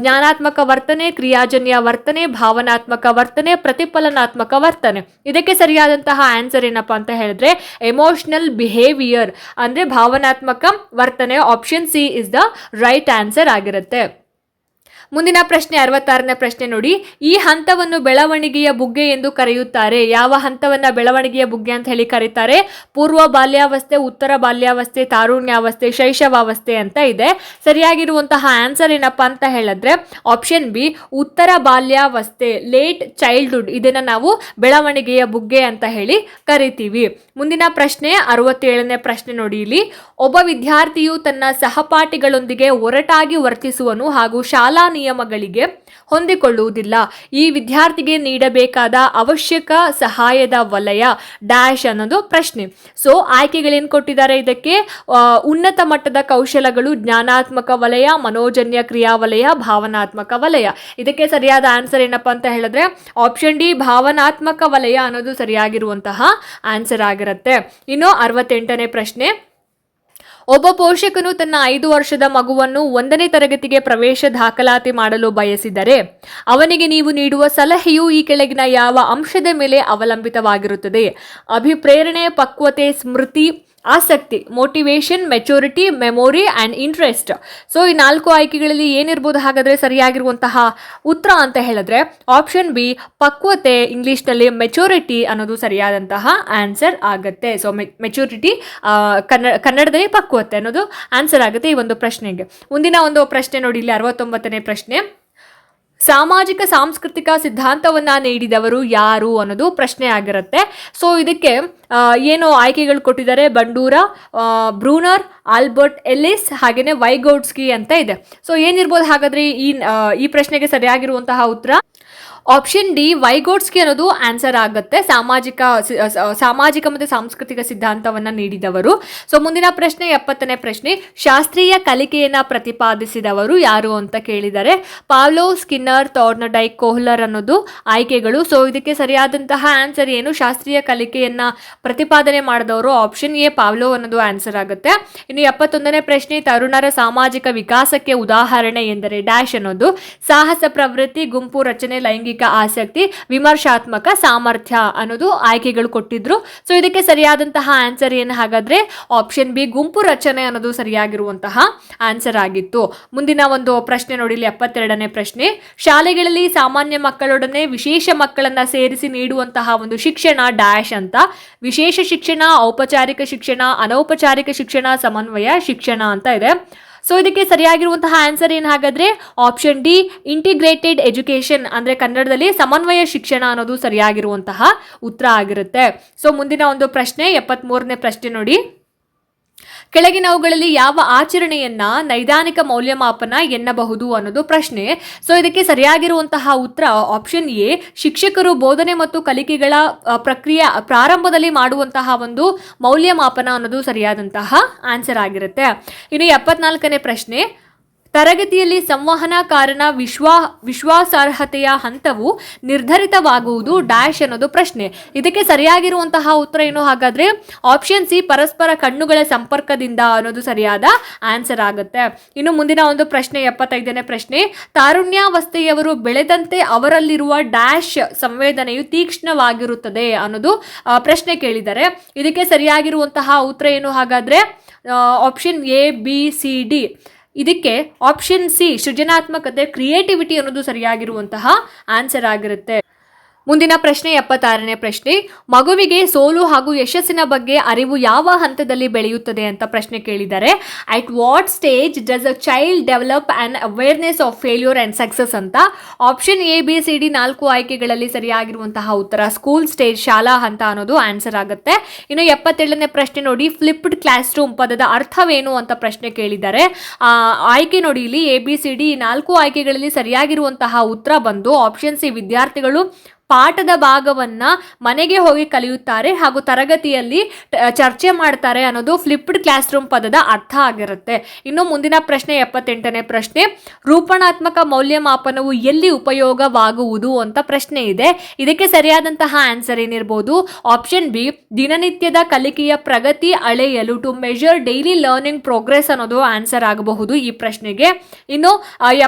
ಜ್ಞಾನಾತ್ಮಕ ವರ್ತನೆ, ಕ್ರಿಯಾಜನ್ಯ ವರ್ತನೆ, ಭಾವನಾತ್ಮಕ ವರ್ತನೆ, ಪ್ರತಿಫಲನಾತ್ಮಕ ವರ್ತನೆ. ಇದಕ್ಕೆ ಸರಿಯಾದಂತಹ ಆನ್ಸರ್ ಏನಪ್ಪಾ ಅಂತ ಹೇಳಿದ್ರೆ ಎಮೋಷನಲ್ ಬಿಹೇವಿಯರ್ ಅಂದ್ರೆ ಭಾವನಾತ್ಮಕ ವರ್ತನೆ option C is the right answer ಆಗಿರುತ್ತೆ. ಮುಂದಿನ ಪ್ರಶ್ನೆ, ಅರವತ್ತಾರನೇ ಪ್ರಶ್ನೆ ನೋಡಿ. ಈ ಹಂತವನ್ನು ಬೆಳವಣಿಗೆಯ ಬುಗ್ಗೆ ಎಂದು ಕರೆಯುತ್ತಾರೆ. ಯಾವ ಹಂತವನ್ನ ಬೆಳವಣಿಗೆಯ ಬುಗ್ಗೆ ಅಂತ ಹೇಳಿ ಕರೀತಾರೆ. ಪೂರ್ವ ಬಾಲ್ಯಾವಸ್ಥೆ, ಉತ್ತರ ಬಾಲ್ಯಾವಸ್ಥೆ, ತಾರುಣ್ಯಾವಸ್ಥೆ, ಶೈಶವಾವಸ್ಥೆ ಅಂತ ಇದೆ. ಸರಿಯಾಗಿರುವಂತಹ ಆನ್ಸರ್ ಏನಪ್ಪಾ ಅಂತ ಹೇಳಿದ್ರೆ, ಆಪ್ಷನ್ ಬಿ, ಉತ್ತರ ಬಾಲ್ಯಾವಸ್ಥೆ, ಲೇಟ್ ಚೈಲ್ಡ್ಹುಡ್. ಇದನ್ನ ನಾವು ಬೆಳವಣಿಗೆಯ ಬುಗ್ಗೆ ಅಂತ ಹೇಳಿ ಕರಿತೀವಿ. ಮುಂದಿನ ಪ್ರಶ್ನೆ, ಅರವತ್ತೇಳನೇ ಪ್ರಶ್ನೆ ನೋಡಿ ಇಲ್ಲಿ. ಒಬ್ಬ ವಿದ್ಯಾರ್ಥಿಯು ತನ್ನ ಸಹಪಾಠಿಗಳೊಂದಿಗೆ ಒರಟಾಗಿ ವರ್ತಿಸುವನು ಹಾಗೂ ಶಾಲಾ ನಿಯಮಗಳಿಗೆ ಹೊಂದಿಕೊಳ್ಳುವುದಿಲ್ಲ. ಈ ವಿದ್ಯಾರ್ಥಿಗೆ ನೀಡಬೇಕಾದ ಅವಶ್ಯಕ ಸಹಾಯದ ವಲಯ ಡ್ಯಾಶ್ ಅನ್ನೋದು ಪ್ರಶ್ನೆ. ಸೊ, ಆಯ್ಕೆಗಳೇನು ಕೊಟ್ಟಿದ್ದಾರೆ? ಇದಕ್ಕೆ ಉನ್ನತ ಮಟ್ಟದ ಕೌಶಲಗಳು ಜ್ಞಾನಾತ್ಮಕ ವಲಯ, ಮನೋಜನ್ಯ ಕ್ರಿಯಾ ವಲಯ ಭಾವನಾತ್ಮಕ ವಲಯ. ಇದಕ್ಕೆ ಸರಿಯಾದ ಆನ್ಸರ್ ಏನಪ್ಪ ಅಂತ ಹೇಳಿದ್ರೆ, ಆಪ್ಷನ್ ಡಿ, ಭಾವನಾತ್ಮಕ ವಲಯ ಅನ್ನೋದು ಸರಿಯಾಗಿರುವಂತಹ ಆನ್ಸರ್ ಆಗಿರುತ್ತೆ. ಇನ್ನು ಅರವತ್ತೆಂಟನೇ ಪ್ರಶ್ನೆ. ಒಬ್ಬ ಪೋಷಕನು ತನ್ನ ಐದು ವರ್ಷದ ಮಗುವನ್ನು ಒಂದನೇ ತರಗತಿಗೆ ಪ್ರವೇಶ ದಾಖಲಾತಿ ಮಾಡಲು ಬಯಸಿದರೆ ಅವನಿಗೆ ನೀವು ನೀಡುವ ಸಲಹೆಯು ಈ ಕೆಳಗಿನ ಯಾವ ಅಂಶದ ಮೇಲೆ ಅವಲಂಬಿತವಾಗಿರುತ್ತದೆ. ಅಭಿಪ್ರೇರಣೆ, ಪಕ್ವತೆ, ಸ್ಮೃತಿ ಆಸಕ್ತಿ motivation maturity memory and interest so ಈ ನಾಲ್ಕು ಆಯ್ಕೆಗಳಲ್ಲಿ ಏನಿರ್ಬೋದು ಹಾಗಾದರೆ ಸರಿಯಾಗಿರುವಂತಹ ಉತ್ತರ ಅಂತ ಹೇಳಿದ್ರೆ ಆಪ್ಷನ್ ಬಿ ಪಕ್ವತೆ, ಇಂಗ್ಲೀಷ್ನಲ್ಲಿ ಮೆಚುರಿಟಿ ಅನ್ನೋದು ಸರಿಯಾದಂತಹ ಆನ್ಸರ್ ಆಗುತ್ತೆ. ಸೊ ಮೆಚುರಿಟಿ ಕನ್ನಡ, ಕನ್ನಡದಲ್ಲಿ ಪಕ್ವತೆ ಅನ್ನೋದು ಆನ್ಸರ್ ಆಗುತ್ತೆ ಈ ಒಂದು ಪ್ರಶ್ನೆಗೆ. ಮುಂದಿನ ಒಂದು ಪ್ರಶ್ನೆ ನೋಡಿ, ಇಲ್ಲಿ ಅರವತ್ತೊಂಬತ್ತನೇ ಪ್ರಶ್ನೆ. ಸಾಮಾಜಿಕ ಸಾಂಸ್ಕೃತಿಕ ಸಿದ್ಧಾಂತವನ್ನ ನೀಡಿದವರು ಯಾರು ಅನ್ನೋದು ಪ್ರಶ್ನೆ ಆಗಿರುತ್ತೆ. ಸೊ ಇದಕ್ಕೆ ಏನು ಆಯ್ಕೆಗಳು ಕೊಟ್ಟಿದ್ದಾರೆ. ಬಂಡೂರ ಬ್ರೂನರ್, ಆಲ್ಬರ್ಟ್ ಎಲ್ಲಿಸ್ ಹಾಗೆಯೇ ವೈಗೌಡ್ಸ್ಕಿ ಅಂತ ಇದೆ. ಸೊ ಏನಿರ್ಬೋದು ಹಾಗಾದ್ರೆ ಈ ಈ ಪ್ರಶ್ನೆಗೆ ಸರಿಯಾಗಿರುವಂತಹ ಉತ್ತರ? ಆಪ್ಷನ್ ಡಿ ವೈಗೋಡ್ಸ್ಗೆ ಅನ್ನೋದು ಆನ್ಸರ್ ಆಗುತ್ತೆ. ಸಾಮಾಜಿಕ ಸಾಮಾಜಿಕ ಮತ್ತು ಸಾಂಸ್ಕೃತಿಕ ಸಿದ್ಧಾಂತವನ್ನು ನೀಡಿದವರು. ಸೊ ಮುಂದಿನ ಪ್ರಶ್ನೆ, ಎಪ್ಪತ್ತನೇ ಪ್ರಶ್ನೆ. ಶಾಸ್ತ್ರೀಯ ಕಲಿಕೆಯನ್ನು ಪ್ರತಿಪಾದಿಸಿದವರು ಯಾರು ಅಂತ ಕೇಳಿದರೆ ಪಾವ್ಲೋ ಸ್ಕಿನ್ನರ್ ಥಾರ್ನಡೈಕ್ ಕೋಹ್ಲರ್ ಅನ್ನೋದು ಆಯ್ಕೆಗಳು. ಸೊ ಇದಕ್ಕೆ ಸರಿಯಾದಂತಹ ಆನ್ಸರ್ ಏನು? ಶಾಸ್ತ್ರೀಯ ಕಲಿಕೆಯನ್ನ ಪ್ರತಿಪಾದನೆ ಮಾಡಿದವರು ಆಪ್ಷನ್ ಎ ಪಾವ್ಲೋ ಅನ್ನೋದು ಆನ್ಸರ್ ಆಗುತ್ತೆ. ಇನ್ನು ಎಪ್ಪತ್ತೊಂದನೇ ಪ್ರಶ್ನೆ, ತರುಣರ ಸಾಮಾಜಿಕ ವಿಕಾಸಕ್ಕೆ ಉದಾಹರಣೆ ಎಂದರೆ ಡ್ಯಾಶ್ ಅನ್ನೋದು. ಸಾಹಸ ಪ್ರವೃತ್ತಿ, ಗುಂಪು ರಚನೆ, ಲೈಂಗಿಕ ಆಸಕ್ತಿ, ವಿಮರ್ಶಾತ್ಮಕ ಸಾಮರ್ಥ್ಯ ಅನ್ನೋದು ಆಯ್ಕೆಗಳು ಕೊಟ್ಟಿದ್ರು. ಸೊ ಇದಕ್ಕೆ ಸರಿಯಾದಂತಹ ಆನ್ಸರ್ ಏನು ಹಾಗಾದ್ರೆ ಆಪ್ಷನ್ ಬಿ ಗುಂಪು ರಚನೆ ಅನ್ನೋದು ಸರಿಯಾಗಿರುವಂತಹ ಆನ್ಸರ್ ಆಗಿತ್ತು. ಮುಂದಿನ ಒಂದು ಪ್ರಶ್ನೆ ನೋಡಿ, ಇಲ್ಲಿ ಎಪ್ಪತ್ತೆರಡನೇ ಪ್ರಶ್ನೆ. ಶಾಲೆಗಳಲ್ಲಿ ಸಾಮಾನ್ಯ ಮಕ್ಕಳೊಡನೆ ವಿಶೇಷ ಮಕ್ಕಳನ್ನ ಸೇರಿಸಿ ನೀಡುವಂತಹ ಒಂದು ಶಿಕ್ಷಣ ಡ್ಯಾಶ್ ಅಂತ. ವಿಶೇಷ ಶಿಕ್ಷಣ, ಔಪಚಾರಿಕ ಶಿಕ್ಷಣ, ಅನೌಪಚಾರಿಕ ಶಿಕ್ಷಣ, ಸಮನ್ವಯ ಶಿಕ್ಷಣ ಅಂತ ಇದೆ. ಸೊ ಇದಕ್ಕೆ ಸರಿಯಾಗಿರುವಂತಹ ಆನ್ಸರ್ ಏನು ಹಾಗಾದ್ರೆ ಆಪ್ಷನ್ ಡಿ ಇಂಟಿಗ್ರೇಟೆಡ್ ಎಜುಕೇಶನ್ ಅಂದ್ರೆ ಕನ್ನಡದಲ್ಲಿ ಸಮನ್ವಯ ಶಿಕ್ಷಣ ಅನ್ನೋದು ಸರಿಯಾಗಿರುವಂತಹ ಉತ್ತರ ಆಗಿರುತ್ತೆ. ಸೊ ಮುಂದಿನ ಒಂದು ಪ್ರಶ್ನೆ, ಎಪ್ಪತ್ಮೂರನೇ ಪ್ರಶ್ನೆ ನೋಡಿ. ಕೆಳಗಿನವುಗಳಲ್ಲಿ ಯಾವ ಆಚರಣೆಯನ್ನ ನೈದಾನಿಕ ಮೌಲ್ಯಮಾಪನ ಎನ್ನಬಹುದು ಅನ್ನೋದು ಪ್ರಶ್ನೆ. ಸೊ ಇದಕ್ಕೆ ಸರಿಯಾಗಿರುವಂತಹ ಉತ್ತರ ಆಪ್ಷನ್ ಎ, ಶಿಕ್ಷಕರು ಬೋಧನೆ ಮತ್ತು ಕಲಿಕೆಗಳ ಪ್ರಕ್ರಿಯೆ ಪ್ರಾರಂಭದಲ್ಲಿ ಮಾಡುವಂತಹ ಒಂದು ಮೌಲ್ಯಮಾಪನ ಅನ್ನೋದು ಸರಿಯಾದಂತಹ ಆನ್ಸರ್ ಆಗಿರುತ್ತೆ. ಇನ್ನು ಎಪ್ಪತ್ನಾಲ್ಕನೇ ಪ್ರಶ್ನೆ ತರಗತಿಯಲ್ಲಿ ಸಂವಹನ ಕಾರಣ ವಿಶ್ವಾ ವಿಶ್ವಾಸಾರ್ಹತೆಯ ಹಂತವು ನಿರ್ಧರಿತವಾಗುವುದು ಡ್ಯಾಶ್ ಅನ್ನೋದು ಪ್ರಶ್ನೆ. ಇದಕ್ಕೆ ಸರಿಯಾಗಿರುವಂತಹ ಉತ್ತರ ಏನು? ಹಾಗಾದ್ರೆ ಆಪ್ಷನ್ ಸಿ ಪರಸ್ಪರ ಕಣ್ಣುಗಳ ಸಂಪರ್ಕದಿಂದ ಅನ್ನೋದು ಸರಿಯಾದ ಆನ್ಸರ್ ಆಗುತ್ತೆ. ಇನ್ನು ಮುಂದಿನ ಒಂದು ಪ್ರಶ್ನೆ, ಎಪ್ಪತ್ತೈದನೇ ಪ್ರಶ್ನೆ. ತಾರುಣ್ಯಾವಸ್ಥೆಯವರು ಬೆಳೆದಂತೆ ಅವರಲ್ಲಿರುವ ಡ್ಯಾಶ್ ಸಂವೇದನೆಯು ತೀಕ್ಷ್ಣವಾಗಿರುತ್ತದೆ ಅನ್ನೋದು ಪ್ರಶ್ನೆ ಕೇಳಿದ್ದಾರೆ ಇದಕ್ಕೆ ಸರಿಯಾಗಿರುವಂತಹ ಉತ್ತರ ಏನು? ಹಾಗಾದ್ರೆ option A B C D ಇದಕ್ಕೆ ಆಪ್ಷನ್ ಸಿ ಸೃಜನಾತ್ಮಕತೆ ಕ್ರಿಯೇಟಿವಿಟಿ ಅನ್ನೋದು ಸರಿಯಾಗಿರುವಂತಹ ಆನ್ಸರ್ ಆಗಿರುತ್ತೆ. ಮುಂದಿನ ಪ್ರಶ್ನೆ ಎಪ್ಪತ್ತಾರನೇ ಪ್ರಶ್ನೆ, ಮಗುವಿಗೆ ಸೋಲು ಹಾಗೂ ಯಶಸ್ಸಿನ ಬಗ್ಗೆ ಅರಿವು ಯಾವ ಹಂತದಲ್ಲಿ ಬೆಳೆಯುತ್ತದೆ ಅಂತ ಪ್ರಶ್ನೆ ಕೇಳಿದ್ದಾರೆ. At what stage does a child develop and awareness of failure and success ಅಂತ? Option A B C D ನಾಲ್ಕು ಆಯ್ಕೆಗಳಲ್ಲಿ ಸರಿಯಾಗಿರುವಂತಹ ಉತ್ತರ ಸ್ಕೂಲ್ ಸ್ಟೇಜ್ ಶಾಲಾ ಹಂತ ಅನ್ನೋದು ಆನ್ಸರ್ ಆಗುತ್ತೆ. ಇನ್ನು ಎಪ್ಪತ್ತೇಳನೇ ಪ್ರಶ್ನೆ ನೋಡಿ ಫ್ಲಿಪ್ಡ್ ಕ್ಲಾಸ್ ರೂಮ್ ಪದದ ಅರ್ಥವೇನು ಅಂತ ಪ್ರಶ್ನೆ ಕೇಳಿದ್ದಾರೆ. ಆಯ್ಕೆ ನೋಡಿ, ಇಲ್ಲಿ ಎ ಬಿ ಸಿ ಡಿ ನಾಲ್ಕು ಆಯ್ಕೆಗಳಲ್ಲಿ ಸರಿಯಾಗಿರುವಂತಹ ಉತ್ತರ ಬಂದು ಆಪ್ಷನ್ ಸಿ ವಿದ್ಯಾರ್ಥಿಗಳು ಪಾಠದ ಭಾಗವನ್ನ ಮನೆಗೆ ಹೋಗಿ ಕಲಿಯುತ್ತಾರೆ ಹಾಗೂ ತರಗತಿಯಲ್ಲಿ ಚರ್ಚೆ ಮಾಡ್ತಾರೆ ಅನ್ನೋದು ಫ್ಲಿಪ್ಡ್ ಕ್ಲಾಸ್ ರೂಮ್ ಪದದ ಅರ್ಥ ಆಗಿರುತ್ತೆ. ಇನ್ನು ಮುಂದಿನ ಪ್ರಶ್ನೆ, ಎಪ್ಪತ್ತೆಂಟನೇ ಪ್ರಶ್ನೆ. ರೂಪಣಾತ್ಮಕ ಮೌಲ್ಯಮಾಪನವು ಎಲ್ಲಿ ಉಪಯೋಗವಾಗುವುದು ಅಂತ ಪ್ರಶ್ನೆ ಇದೆ. ಇದಕ್ಕೆ ಸರಿಯಾದಂತಹ ಆನ್ಸರ್ ಏನಿರ್ಬೋದು? ಆಪ್ಷನ್ ಬಿ ದಿನನಿತ್ಯದ ಕಲಿಕೆಯ ಪ್ರಗತಿ ಅಳೆಯಲು to measure daily learning progress ಅನ್ನೋದು ಆನ್ಸರ್ ಆಗಬಹುದು ಈ ಪ್ರಶ್ನೆಗೆ. ಇನ್ನು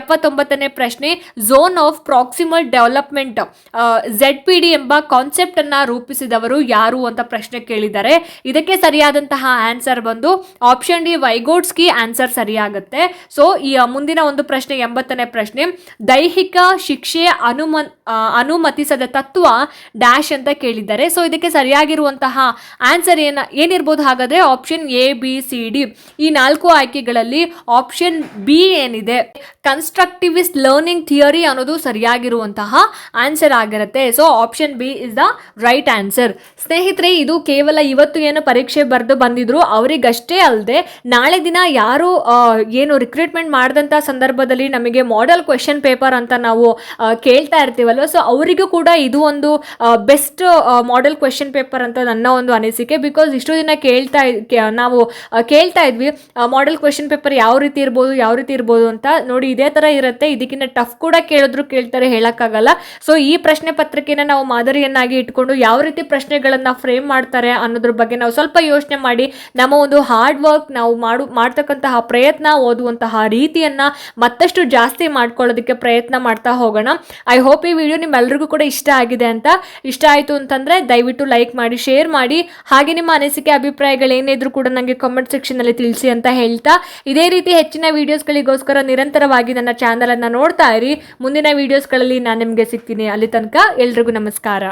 ಎಪ್ಪತ್ತೊಂಬತ್ತನೇ ಪ್ರಶ್ನೆ zone of proximal development Z P D ಎಂಬ ಕಾನ್ಸೆಪ್ಟ್ ಅನ್ನ ರೂಪಿಸಿದವರು ಯಾರು ಅಂತ ಪ್ರಶ್ನೆ ಕೇಳಿದ್ದಾರೆ ಇದಕ್ಕೆ ಸರಿಯಾದಂತಹ ಆನ್ಸರ್ ಬಂದು ಆಪ್ಷನ್ ಡಿ ವೈಗೋಡ್ಸ್ಕಿ ಆನ್ಸರ್ ಸರಿಯಾಗುತ್ತೆ. ಸೊ ಈ ಮುಂದಿನ ಒಂದು ಪ್ರಶ್ನೆ, ಎಂಬತ್ತನೇ ಪ್ರಶ್ನೆ, ದೈಹಿಕ ಶಿಕ್ಷೆ ಅನುಮ ಅನುಮತಿಸದ ತತ್ವ ಡ್ಯಾಶ್ ಅಂತ ಕೇಳಿದ್ದಾರೆ. ಸೊ ಇದಕ್ಕೆ ಸರಿಯಾಗಿರುವಂತಹ ಆನ್ಸರ್ ಏನ, ಏನಿರ್ಬೋದು ಹಾಗಾದ್ರೆ option A B C D ಈ ನಾಲ್ಕು ಆಯ್ಕೆಗಳಲ್ಲಿ ಆಪ್ಷನ್ ಬಿ ಏನಿದೆ? ಕನ್ಸ್ಟ್ರಕ್ಟಿವಿಸ್ಟ್ ಲರ್ನಿಂಗ್ ಥಿಯರಿ ಅನ್ನೋದು ಸರಿಯಾಗಿರುವಂತಹ ಆನ್ಸರ್ ಆಗಿರುತ್ತೆ. So option B is the right answer ಸ್ನೇಹಿತರೆ, ಇದು ಕೇವಲ ಇವತ್ತು ಏನು ಪರೀಕ್ಷೆ ಬರೆದು ಬಂದಿದ್ರು. ಅವರಿಗಷ್ಟೇ ಅಲ್ಲದೆ ನಾಳೆ ದಿನ ಯಾರು ಏನು ರಿಕ್ರೂಟ್ಮೆಂಟ್ ಮಾಡಿದಂಥ ಸಂದರ್ಭದಲ್ಲಿ ನಮಗೆ ಮಾಡೆಲ್ ಕ್ವೆಶನ್ ಪೇಪರ್ ಅಂತ ನಾವು ಕೇಳ್ತಾ ಇರ್ತೀವಲ್ವ? ಸೊ ಅವರಿಗೂ ಕೂಡ ಇದು ಒಂದು ಬೆಸ್ಟ್ ಮಾಡೆಲ್ ಕ್ವೆಶನ್ ಪೇಪರ್ ಅಂತ ನನ್ನ ಒಂದು ಅನಿಸಿಕೆ. ಬಿಕಾಸ್ ಇಷ್ಟು ದಿನ ಕೇಳ್ತಾ ನಾವು ಕೇಳ್ತಾ ಇದ್ವಿ ಮಾಡೆಲ್ ಕ್ವೆಶನ್ ಪೇಪರ್ ಯಾವ ರೀತಿ ಇರ್ಬೋದು, ಯಾವ ರೀತಿ ಇರ್ಬೋದು ಅಂತ. ನೋಡಿ, ಇದೇ ಥರ ಇರುತ್ತೆ. ಇದಕ್ಕಿಂತ ಟಫ್ ಕೂಡ ಕೇಳಿದ್ರು ಕೇಳ್ತಾರೆ, ಹೇಳೋಕ್ಕಾಗಲ್ಲ. ಸೊ ಈ ಪ್ರಶ್ನೆ ಪತ್ರ ಪತ್ರಿಕೆನ ನಾವು ಮಾದರಿಯನ್ನಾಗಿ ಇಟ್ಕೊಂಡು ಯಾವ ರೀತಿ ಪ್ರಶ್ನೆಗಳನ್ನು ಫ್ರೇಮ್ ಮಾಡ್ತಾರೆ ಅನ್ನೋದ್ರ ಬಗ್ಗೆ ನಾವು ಸ್ವಲ್ಪ ಯೋಚನೆ ಮಾಡಿ, ನಮ್ಮ ಒಂದು ಹಾರ್ಡ್ ವರ್ಕ್ ನಾವು ಮಾಡು, ಮಾಡ್ತಕ್ಕಂತಹ ಪ್ರಯತ್ನ, ಓದುವಂತಹ ರೀತಿಯನ್ನು ಮತ್ತಷ್ಟು ಜಾಸ್ತಿ ಮಾಡ್ಕೊಳ್ಳೋದಕ್ಕೆ ಪ್ರಯತ್ನ ಮಾಡ್ತಾ ಹೋಗೋಣ. ಐ ಹೋಪ್ ಈ ವಿಡಿಯೋ ನಿಮ್ಮೆಲ್ಲರಿಗೂ ಕೂಡ ಇಷ್ಟ ಆಗಿದೆ ಅಂತ. ಇಷ್ಟ ಆಯಿತು ಅಂತಂದರೆ ದಯವಿಟ್ಟು ಲೈಕ್ ಮಾಡಿ ಶೇರ್ ಮಾಡಿ. ಹಾಗೆ ನಿಮ್ಮ ಅನಿಸಿಕೆ ಅಭಿಪ್ರಾಯಗಳೇನಿದ್ರು ಕೂಡ ನನಗೆ ಕಾಮೆಂಟ್ ಸೆಕ್ಷನಲ್ಲಿ ತಿಳಿಸಿ ಅಂತ ಹೇಳ್ತಾ. ಇದೇ ರೀತಿ ಹೆಚ್ಚಿನ ವೀಡಿಯೋಸ್ಗಳಿಗೋಸ್ಕರ ನಿರಂತರವಾಗಿ ನನ್ನ ಚಾನಲನ್ನು ನೋಡ್ತಾ ಇರಿ. ಮುಂದಿನ ವೀಡಿಯೋಸ್ಗಳಲ್ಲಿ ನಾನು ನಿಮಗೆ ಸಿಗ್ತೀನಿ. ಅಲ್ಲಿ ತನಕ ಎಲ್ರಿಗೂ ನಮಸ್ಕಾರ.